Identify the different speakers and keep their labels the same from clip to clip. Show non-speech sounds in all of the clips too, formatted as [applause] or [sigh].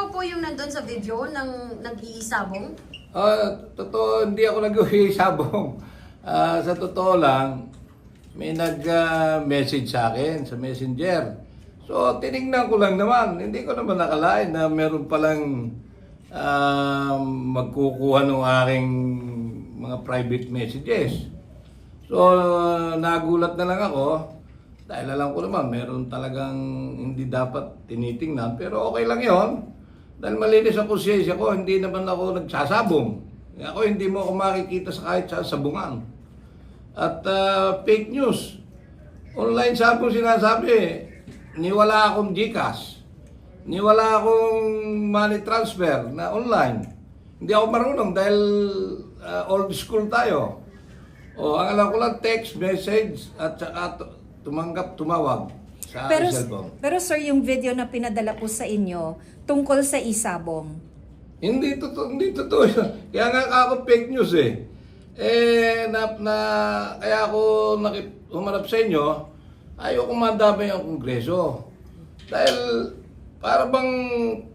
Speaker 1: raw po yung nandun sa video ng nag-iisabong?
Speaker 2: Ah, totoo, hindi ako nag-uwi sabong. Ah, sa totoo lang, may nag-message sa akin sa messenger. So, tinignan ko lang naman. Hindi ko naman nakalain na meron palang ah, magkukuha ng aking mga private messages. So, nagulat na lang ako. Dahil alam ko naman, meron talagang hindi dapat tinitingnan. Pero okay lang yon Dahil malinis ang konsensya ko, hindi naman ako nagsasabong. Ako hindi mo ako makikita sa kahit sa sabungan. At ah, fake news. Online sabong sinasabi, niwala akong GCash. Niwala akong money transfer na online. Hindi ako marunong dahil ah, old school tayo. O, ang alam ko lang, text, message, at saka tu- tumanggap, tumawag sa
Speaker 3: Pero,
Speaker 2: cellphone.
Speaker 3: pero sir, yung video na pinadala po sa inyo tungkol sa isabong.
Speaker 2: Hindi totoo, hindi totoo yun. Kaya nga ako fake news eh. Eh, na, na, kaya ako nakip, humarap sa inyo, ayoko madamay ang kongreso. Dahil, para bang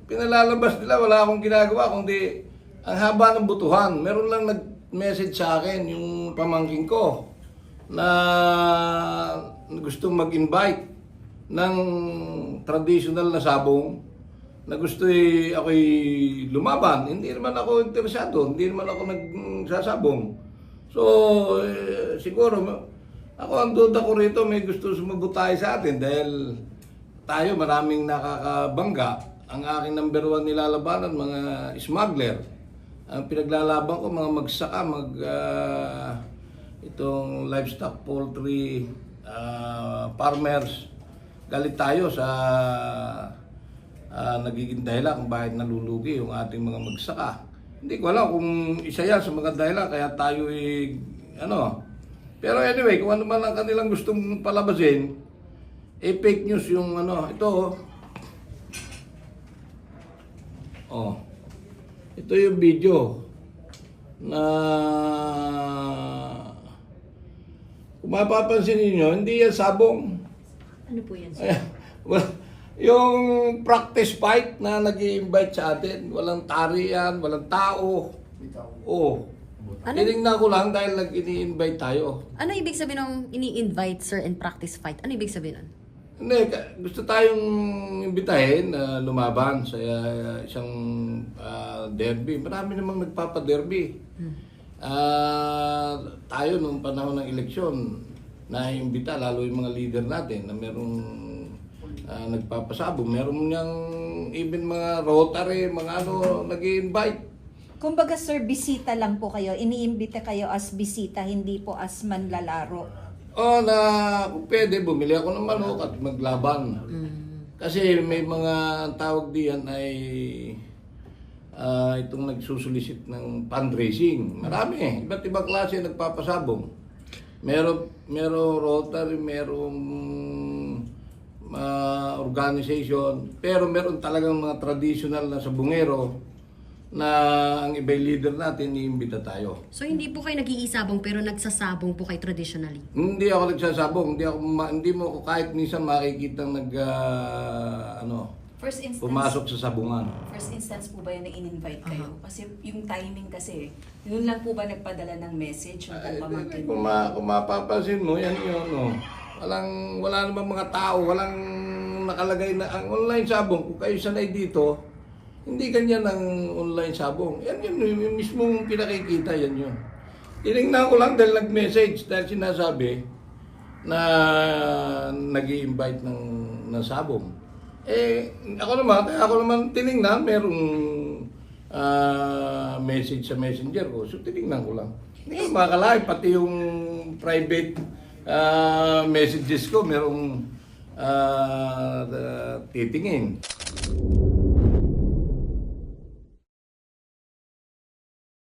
Speaker 2: pinalalabas nila, wala akong ginagawa, kundi ang haba ng butuhan. Meron lang nag-message sa akin, yung pamangking ko, na gusto mag-invite ng traditional na sabong na gusto eh, ako'y lumaban. Hindi naman ako interesado, hindi naman ako nagsasabong. So, eh, siguro, ako ang duda ko rito, may gusto sumabutay sa atin dahil tayo maraming nakakabangga. Ang aking number one nilalabanan, mga smuggler. Ang pinaglalaban ko, mga magsaka, mag, ah, itong livestock, poultry, ah, farmers. Galit tayo sa ah, nagiging dahilan kung bakit nalulugi yung ating mga magsaka. Hindi ko alam kung isa yan sa mga dahilan kaya tayo eh, ano. Pero anyway, kung ano man ang kanilang gustong palabasin, eh fake news yung ano, ito oh. Oh. Ito yung video na kung mapapansin ninyo, hindi yan sabong.
Speaker 1: Ano po yan,
Speaker 2: Ayan. [laughs] Well, yung practice fight na nag invite sa atin, walang tarian, walang tao. Oo.
Speaker 1: Ano?
Speaker 2: Tinignan ko lang dahil nag-ini-invite tayo.
Speaker 1: Ano ibig sabihin ng ini-invite, sir, and practice fight? Ano ibig sabihin nun?
Speaker 2: Hindi, ka- gusto tayong imbitahin na lumaban sa uh, isang uh, derby. Marami namang nagpapa-derby. Ah, tayo nung panahon ng eleksyon, naimbita lalo yung mga leader natin na merong ah, nagpapasabong. Meron niyang even mga Rotary, mga ano, nag invite
Speaker 3: Kumbaga sir, bisita lang po kayo. Iniimbita kayo as bisita, hindi po as manlalaro.
Speaker 2: Oh, na kung pwede, bumili ako ng manok at maglaban. Kasi may mga tawag diyan ay ah, itong nagsusulisit ng fundraising. Marami. Iba't ibang klase nagpapasabong. Meron, meron Rotary, merong organization, pero meron talagang mga traditional na sabungero na ang iba'y leader natin, iimbita tayo.
Speaker 1: So, hindi po kayo nag-iisabong pero nagsasabong po kayo traditionally?
Speaker 2: Hindi ako nagsasabong, hindi ako ma- hindi mo ako kahit minsan makikita nag ah, ano,
Speaker 4: First instance,
Speaker 2: pumasok sa sabungan.
Speaker 4: first instance po ba yun na in-invite kayo? Kasi yung timing kasi, yun lang po ba nagpadala ng message yung
Speaker 2: Ay,
Speaker 4: pamangkin
Speaker 2: kung, ma, kung mapapansin mo, yan yun, no. Walang, wala namang mga tao, walang nakalagay na, ang online sabong, kung kayo sanay dito, hindi ganyan ang online sabong. Yan yun, yung mismong pinakikita, yan yun. Tinignan ko lang dahil nag-message, dahil sinasabi na nag invite ng, ng sabong. Eh, ako naman, kaya ako naman tinignan, merong ah, message sa messenger ko. So, tinignan ko lang. Hindi ko makakalain, pati yung private ah, messages ko, merong ah, titingin.